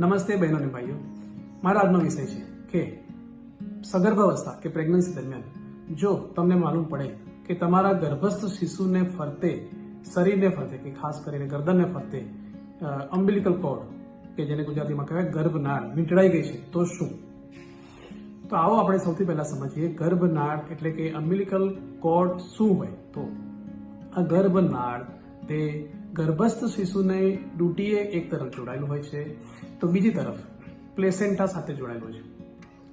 નમસ્તે બહેનો અને ભાઈઓ. મારા આજનો વિષય છે કે સગર્ભાવસ્થા કે પ્રેગ્નન્સી દરમિયાન જો તમને માલુમ પડે કે તમારા ગર્ભસ્થ શિશુને ફરતે, શરીરને ફરતે કે ખાસ કરીને ગરદનને ફરતે અમ્બિલિકલ કોડ કે જેને ગુજરાતીમાં કહેવાય ગર્ભનાળ વીંટળાઈ ગઈ છે, તો શું? તો આવો આપણે સૌથી પહેલા સમજીએ ગર્ભનાળ એટલે કે અમ્બિલિકલ કોડ શું હોય? તો આ ગર્ભનાળ તે ગર્ભસ્થ શિશુને ડૂટીએ એક તરફ જોડાયેલું હોય છે, તો બીજી તરફ પ્લેસેન્ટા સાથે જોડાયેલું છે.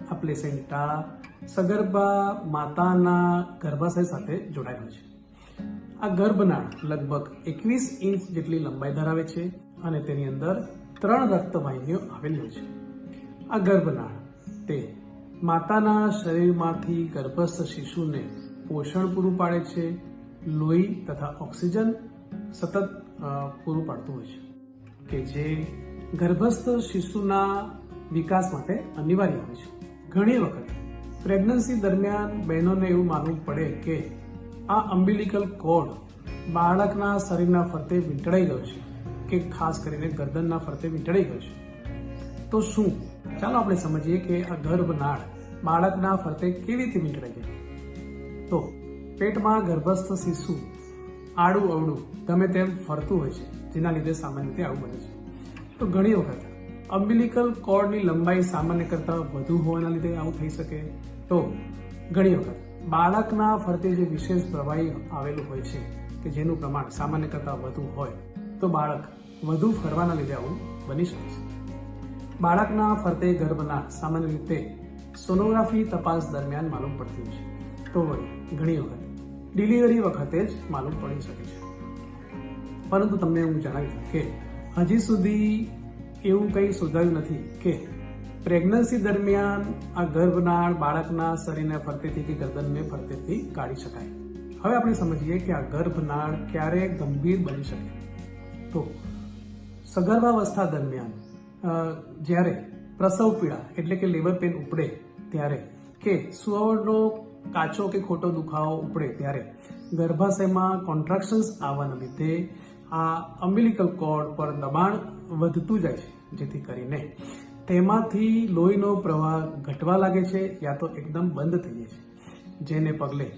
આ પ્લેસેન્ટા સગર્ભા માતાના ગર્ભાશય સાથે જોડાયેલું છે. આ ગર્ભનાળ લગભગ એકવીસ ઇંચ જેટલી લંબાઈ ધરાવે છે અને તેની અંદર ત્રણ રક્તવાહિનીઓ આવેલી હોય છે. આ ગર્ભનાળ તે માતાના શરીરમાંથી ગર્ભસ્થ શિશુને પોષણ પૂરું પાડે છે, લોહી તથા ઓક્સિજન સતત પૂરું પાડતું હોય છે. કે જે ગર્ભસ્થ શિશુના વિકાસ માટે અનિવાર્ય હોય છે. ઘણી વખત પ્રેગ્નન્સી દરમિયાન બહેનોને એવું માનવું પડે કે આ અમ્બિલિકલ કોડ બાળકના શરીરના ફરતે વીંટળાઈ ગયો છે કે ખાસ કરીને ગરદનના ફરતે વીંટળાઈ ગયો છે. તો શું? ચાલો આપણે સમજીએ કે આ ગર્ભનાળ બાળકના ફરતે કેવી રીતે વીંટળાઈ ગઈ તો પેટમાં ગર્ભસ્થ શિશુ આડું અવડું ગમે તેમ ફરતું હોય છે, જેના લીધે સામાન્ય રીતે આવું બને છે. તો ઘણી વખત અમ્બિલિકલ કોર્ડની લંબાઈ સામાન્ય કરતાં વધુ હોવાના લીધે આવું થઈ શકે. તો ઘણી વખત બાળકના ફરતે જે વિશેષ પ્રવાહી આવેલું હોય છે, કે જેનું પ્રમાણ સામાન્ય કરતાં વધુ હોય, તો બાળક વધુ ફરવાના લીધે આવું બની શકે છે. બાળકના ફરતે ગર્ભના સામાન્ય રીતે સોનોગ્રાફી તપાસ દરમિયાન માલુમ પડતી હોય છે. તો વળી ઘણી વખત ડિલિવરી વખતે જ માલુમ પડી શકે છે. પરંતુ તમને હું જણાવી દઉં કે હજી સુધી એવું કંઈ શોધાયું નથી કે પ્રેગ્નન્સી દરમિયાન આ ગર્ભનાળ બાળકના શરીરને ફરતેથી કે ગરદનને ફરતેથી કાઢી શકાય. હવે આપણે સમજીએ કે આ ગર્ભનાળ ક્યારે ગંભીર બની શકે. તો સગર્ભાવસ્થા દરમિયાન જ્યારે પ્રસવ પીડા એટલે કે લેબર પેન ઉપડે ત્યારે કે સુવાવડનો કાચો કે ખોટો દુખાવો ઉપડે ત્યારે ગર્ભાશયમાં કોન્ટ્રાક્શન્સ આવવાના લીધે આ અમ્બિલિકલ કોર્ડ પર દબાણ વધતું જાય છે, જેથી કરીને તેમાંથી લોહીનો પ્રવાહ ઘટવા લાગે છે યા તો એકદમ બંધ થઈ જાય છે. જેને પગલે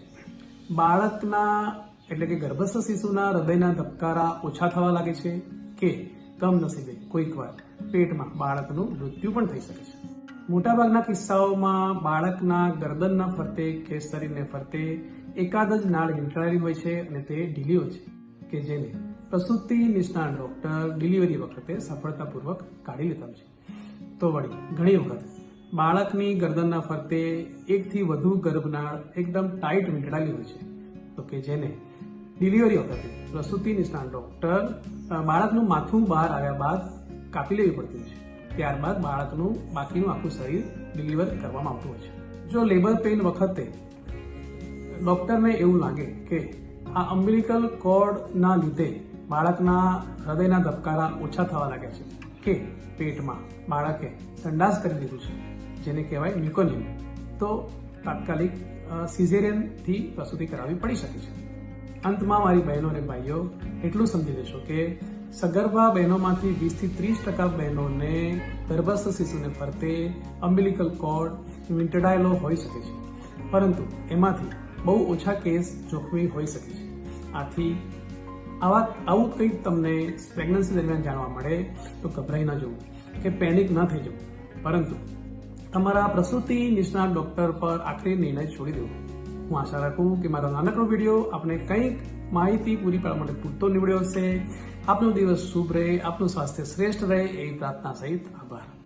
બાળકના એટલે કે ગર્ભસ્થ શિશુના હૃદયના ધબકારા ઓછા થવા લાગે છે કે કમનસીબે કોઈક વાર પેટમાં બાળકનું મૃત્યુ પણ થઈ શકે છે. મોટાભાગના કિસ્સાઓમાં બાળકના ગરદનના ફરતે કે શરીરને ફરતે એકાદ જ નાળ વીંટળાયેલી હોય છે અને તે ઢીલી હોય છે કે જેને પ્રસૂતિ નિષ્ણાત ડોક્ટર ડિલિવરી વખતે સફળતાપૂર્વક કાઢી લેતા છે. તો વળી, ઘણી વખત બાળકની ગરદનના ફરતે એકથી વધુ ગર્ભનાળ એકદમ ટાઈટ વીંટળાયેલી હોય છે. તો કે જેને ડિલિવરી વખતે પ્રસૂતિ નિષ્ણાત ડોક્ટર બાળકનું માથું બહાર આવ્યા બાદ કાપી લેવી પડતી હોય છે. ત્યારબાદ બાળકનું બાકીનું આખું શરીર ડિલિવર કરવામાં આવતું હોય છે. જો લેબર પેઇન વખતે ડૉક્ટરને એવું લાગે કે આ અમ્બિલિકલ કોર્ડના લીધે બાળકના હૃદયના ધબકારા ઓછા થવા લાગે છે કે પેટમાં બાળકે સંડાસ કરી દીધું છે, જેને કહેવાય મ્યુકોનિયમ તો તાત્કાલિક સિઝેરિયનથી પ્રસૂતિ કરાવવી પડી શકે છે. અંતમાં મારી બહેનો અને ભાઈઓ, એટલું સમજી લેશો કે સગર્ભા બહેનોમાંથી વીસથી ત્રીસ ટકા બહેનોને ગર્ભસ્થ શિશુને ફરતે અમ્બિલિકલ કોર્ડ વિંટડાયેલો હોઈ શકે છે. પરંતુ એમાંથી બહુ ઓછા કેસ જોખમી હોઈ શકે છે. આથી આવા આવું કંઈક તમને પ્રેગ્નન્સી દરમિયાન જાણવા મળે, તો ગભરાઈ ન જવું કે પેનિક ન થઈ જવું. પરંતુ તમારા પ્રસૂતિ નિષ્ણાત ડૉક્ટર પર આખરી નિર્ણય છોડી દેવો. હું આશા રાખું કે મારો નાનકડો વીડિયો આપને કંઈક માહિતી પૂરી પાડવા માટે પૂરતો નીવડ્યો હશે. આપનો દિવસ શુભ રહે, આપનું સ્વાસ્થ્ય શ્રેષ્ઠ રહે, એવી પ્રાર્થના સહિત આભાર.